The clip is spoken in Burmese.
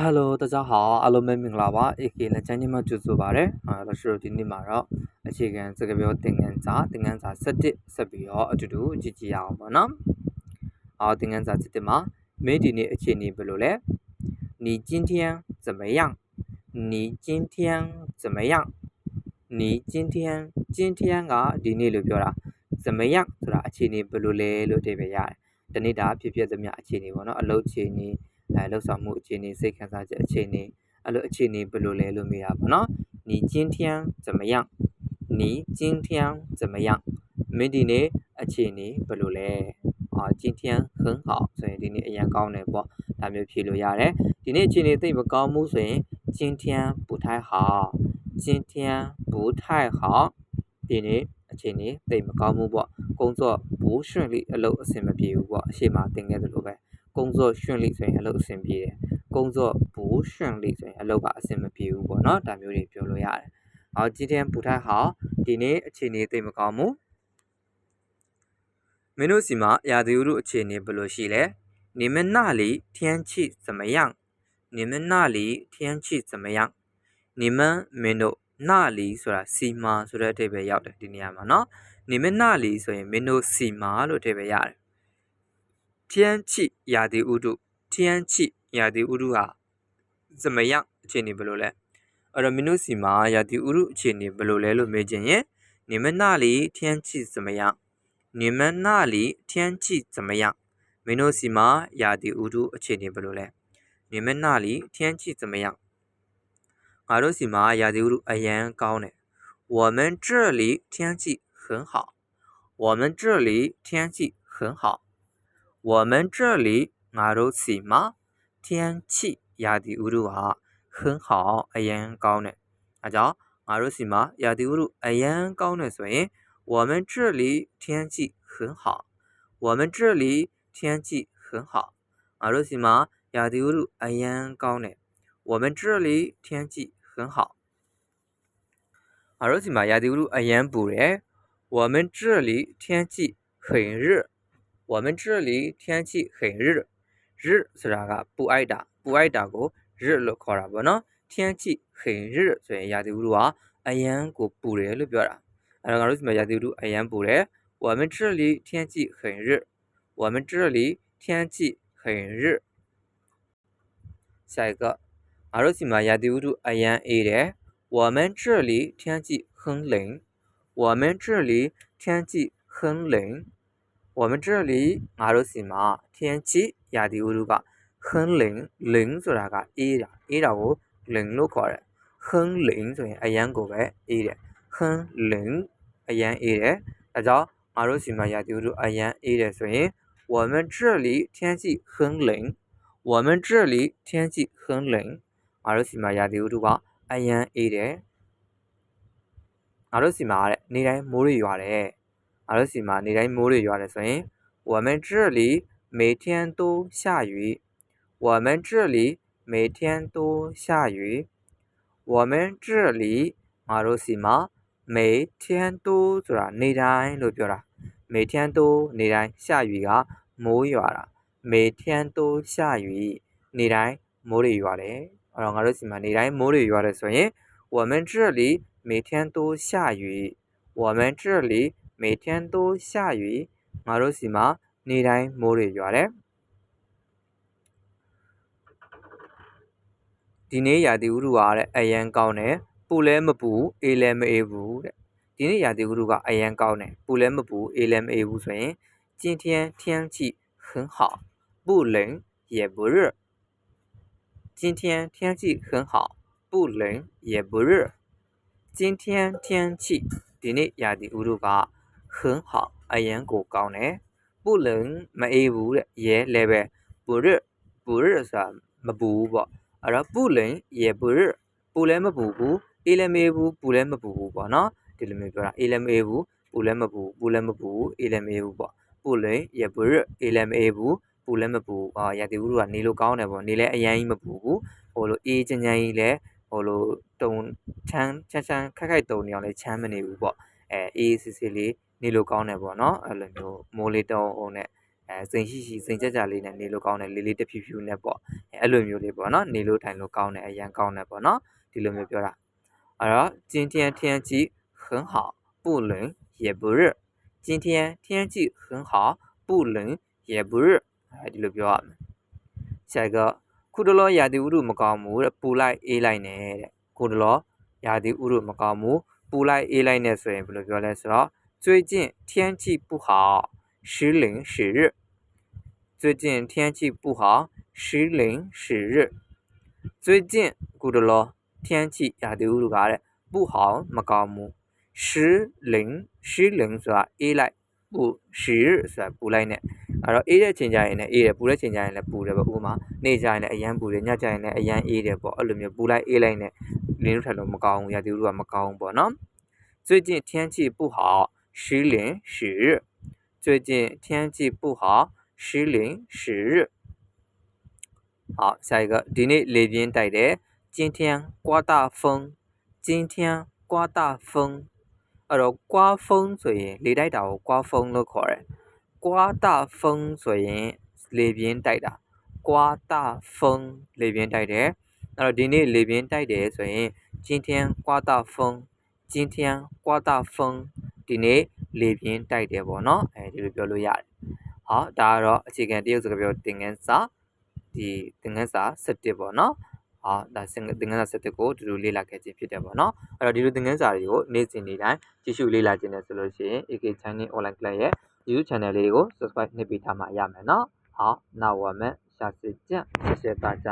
Hello 大家好အားလုံးပဲမင်္ဂလာပါ AK လက်ချမ်းကြီးမှကြိုဆိုပါရစေအာဒါဆိုဒီနေ့မှာတော့အခြေခံစကားပြောသင်ခန်းစာသင်ခန်းစာ7ဆက်ပြီးတော့အတူတူကြည့်ကြည့်ရအောင်ပါနော်အော်သင်ခန်းစာ7မှာမင်းဒီနေ့အခြေအနေဘယ်လိုလဲ你今天怎么样你今天怎么样你今天今天ကဒီနေ့လို့ပြောတာ怎么样ဆိုတာအခြေအနေဘယ်လိုလဲလို့အဓိပ္ပာယ်ရတယ်ဒီနေ့ဒါဖြစ်ဖြစ်သမျှအခြေအနေပေါ့နော်အလုပ်အခြေအနေ အဲလှုပ်ဆောင်မှုအခြေအနေစိတ်ခံစားချက်အခြေအနေအဲ့လိုအခြေအနေဘယ်လိုလဲလို့မေးတာပေါ့နော်你今天怎么样你今天怎么样မင်းဒီနေ့အခြေအနေဘယ်လိုလဲအာ今天很好ဆိုရင်ဒီနေ့အရင်ကောင်းတယ်ပေါ့ဒါမျိုးဖြေလို့ရတယ်ဒီနေ့အခြေအနေသိပ်မကောင်းဘူးဆိုရင်今天不太好今天不太好ဒီနေ့အခြေအနေသိပ်မကောင်းဘူးပေါ့工作不顺利အလုပ်အဆင်မပြေဘူးပေါ့အရှိမသင်ခဲ့သလိုပဲ 工作顺利ဆိုရင်အလုပ်အဆင်ပြေတယ်工作不顺利ဆိုရင်အလုပ်ကအဆင်မပြေဘူးပေါ့နော်ဒါမျိုးတွေပြောလို့ရတယ်好今天不太好ဒီနေ့အခြေအနေသိပ်မကောင်းဘူးမင်းတို့စီမှာရာသီဥတုအခြေအနေဘယ်လိုရှိလဲ你们那里天气怎么样你们那里天气怎么样你们မင်းတို့那里ဆိုတာစီမာဆိုတဲ့အဓိပ္ပာယ်ရောက်တယ်ဒီနေရာမှာเนาะ你们那里ဆိုရင်မင်းတို့စီမာလို့အဓိပ္ပာယ်ရတယ် 天气ရာသီဥတု天气ရာသီဥတုဟာ怎么样အခြေအနေဘယ်လိုလဲအဲ့တော့မင်းတို့စီမှာရာသီဥတုအခြေအနေဘယ်လိုလဲလို့မေးခြင်းရင်你们那里天气怎么样你们那里天气怎么样မင်းတို့စီမှာရာသီဥတုအခြေအနေဘယ်လိုလဲ你们那里天气怎么样ငါတို့စီမှာရာသီဥတုအရန်ကောင်းတယ်我们这里天气很好我们这里天气很好 我们这里阿罗西吗，天气也滴乌噜啊，很好，哎呀高呢。阿姐，阿罗西嘛也滴乌噜哎呀高呢，所以，我们这里天气很好。我们这里天气很好，阿罗西嘛也滴乌噜哎呀高呢。我们这里天气很好，阿罗西乌。我们这里天气很热。我们这里天气很热，热是啥个？不爱打，不爱打过，热了啥不呢？天气很热，所以亚得乌鲁啊，哎呀，我不热了表达。俺们讲为什么亚得乌鲁哎呀不热？我们这里天气很热，我们这里天气很热。下一个，阿们什玛亚得乌鲁哎呀一热？我们这里天气很冷，我们这里天气很冷。我们这里ငါတို့စီမှာ天气ရာသီဥတုက很冷冷ဆိုတာကအေးတာအေးတာကို冷လို့ခေါ်တယ်很冷ဆိုရင်အရန်ကိုပဲအေးတယ်很冷အရန်အေးတယ်ဒါကြောင့်ငါတို့စီမှာရာသီဥတုအရန်အေးတယ်ဆိုရင်我们这里天气很冷我们这里天气很冷ငါတို့စီမှာရာသီဥတုကအရန်အေးတယ်ငါတို့စီမှာတဲ့နေတိုင်းမိုးတွေရွာတယ် 阿拉西玛，你来母里原来说，我们这里每天都下雨，我们这里每天都下雨，我们这里阿拉西玛每天都做啥？你来路标了，每天都你来下雨啊，母里原来，每天都下雨，你来母里原嘞。阿拉西玛，你来母里原来说，我们这里每天都下雨，我们这里。每天都下雨ငါတို့စီမှာနေတိုင်းမိုးတွေရွာတယ်ဒီနေ့ရာသီဥတုကတဲ့အရန်ကောင်းတယ်ပူလဲမပူအေးလဲမအေးဘူးတဲ့ဒီနေ့ရာသီဥတုကအရန်ကောင်းတယ်ပူလဲမပူအေးလဲမအေးဘူးဆိုရင်今天天气很好不冷也不热今天天气很好不冷也不热今天天气ဒီနေ့ရာသီဥတုက ဟင်းဟောက်အရန်ကိုကောင်းတယ်ပုလင်မအေးဘူးတဲ့ရဲလည်းပဲပုရပုရဆိုတာမပူဘူးပေါ့အဲ့တော့ပုလင်ရဲပုရပူလည်းမပူဘူးအေးလည်းမေးဘူးပူလည်းမပူဘူးပေါ့နော်ဒီလိုမျိုးပြောတာအေးလည်းမေးဘူးပူလည်းမပူပူလည်းမပူအေးလည်းမေးဘူးပေါ့ပုလင်ရဲပုရအေးလည်းမေးဘူးပူလည်းမပူအာရာသီဥတုကနေလို့ကောင်းတယ်ပေါ့နေလည်းအရန်ကြီးမပူဘူးဟိုလိုအေးချမ်းချမ်းကြီးလည်းဟိုလိုတုံချမ်းချမ်းချမ်းခက်ခက်တုံနေအောင်လည်းချမ်းမနေဘူးပေါ့အဲအေးစစ်စစ်လေး နေလို့ကောင်းတယ်ပေါ့နော်အဲ့လိုမျိုးမိုးလေးတောင်းအောင်နဲ့အဲစိန်ရှိရှိစိန်ကြကြလေးနဲ့နေလို့ကောင်းတယ်လေးလေးတဖြူဖြူနဲ့ပေါ့အဲ အဲ့လိုမျိုးလေးပေါ့နော်နေလို့ထိုင်လို့ကောင်းတယ်အရန်ကောင်းတယ်ပေါ့နော်ဒီလိုမျိုးပြောတာအဲ့တော့今天天气很好不冷也不热今天天气很好不冷也不热အဲဒီလိုပြောရမယ်下一个ခုတလောရာသီဥတုမကောင်းဘူးတဲ့ပူလိုက်အေးလိုက်နဲ့တဲ့ခုတလောရာသီဥတုမကောင်းဘူးပူလိုက်အေးလိုက်နဲ့ဆိုရင်ဘယ်လိုပြောလဲဆိုတော့ 最近天气不好时冷时热最近天气不好时冷时热最近ခုတလော天气ရာသီဥတုကတဲ့不好မကောင်းဘူး时冷时冷ဆိုတာအေးလိုက်ပူ时热ဆိုတာပူလိုက်နဲ့အဲ့တော့အေးတဲ့ချိန်ကျရင်လည်းအေးတယ်ပူတဲ့ချိန်ကျရင်လည်းပူတယ်ပေါ့ဥပမာနေ့ကျရင်လည်းအရန်ပူတယ်ညကျရင်လည်းအရန်အေးတယ်ပေါ့အဲ့လိုမျိုးပူလိုက်အေးလိုက်နဲ့လင်းလို့ထိုင်လို့မကောင်းဘူးရာသီဥတုကမကောင်းဘူးပေါ့နော်最近天气不好 时冷时热最近天气不好时冷时热好下一个ဒီနေ့လေပြင်းတိုက်တယ်今天刮大风今天刮大风အဲ့တော့刮风ဆိုရင်လေတိုက်တာကို刮风လို့ခေါ်တယ်刮大风ဆိုရင်လေပြင်းတိုက်တာ刮大风လေပြင်းတိုက်တယ်အဲ့တော့ဒီနေ့လေပြင်းတိုက်တယ်ဆိုရင်今天刮大风今天刮大风 ဒီနေ့လေပြင်းတိုက်တယ်ပေါ့နော်အဲဒီလိုပြောလို့ရတယ်။ဟောဒါကတော့အခြေခံတရုတ်စကားပြောသင်ခန်းစာဒီသင်ခန်းစာ17ပေါ့နော်။ဟောဒါသင်ခန်းစာ17ကိုဒီလိုလေ့လာခဲ့ခြင်းဖြစ်တယ်ပေါ့နော်။အဲ့တော့ဒီလိုသင်ခန်းစာတွေကိုနေ့စဉ်နေ့တိုင်းကြည့်ရှုလေ့လာခြင်းနဲ့ဆိုလို့ရှိရင် AK Chinese Online Class ရဲ့ YouTube Channel လေးကို Subscribe နှိပ်ပေးထားမှရမယ်နော်။好，那我们下次见，谢谢大家。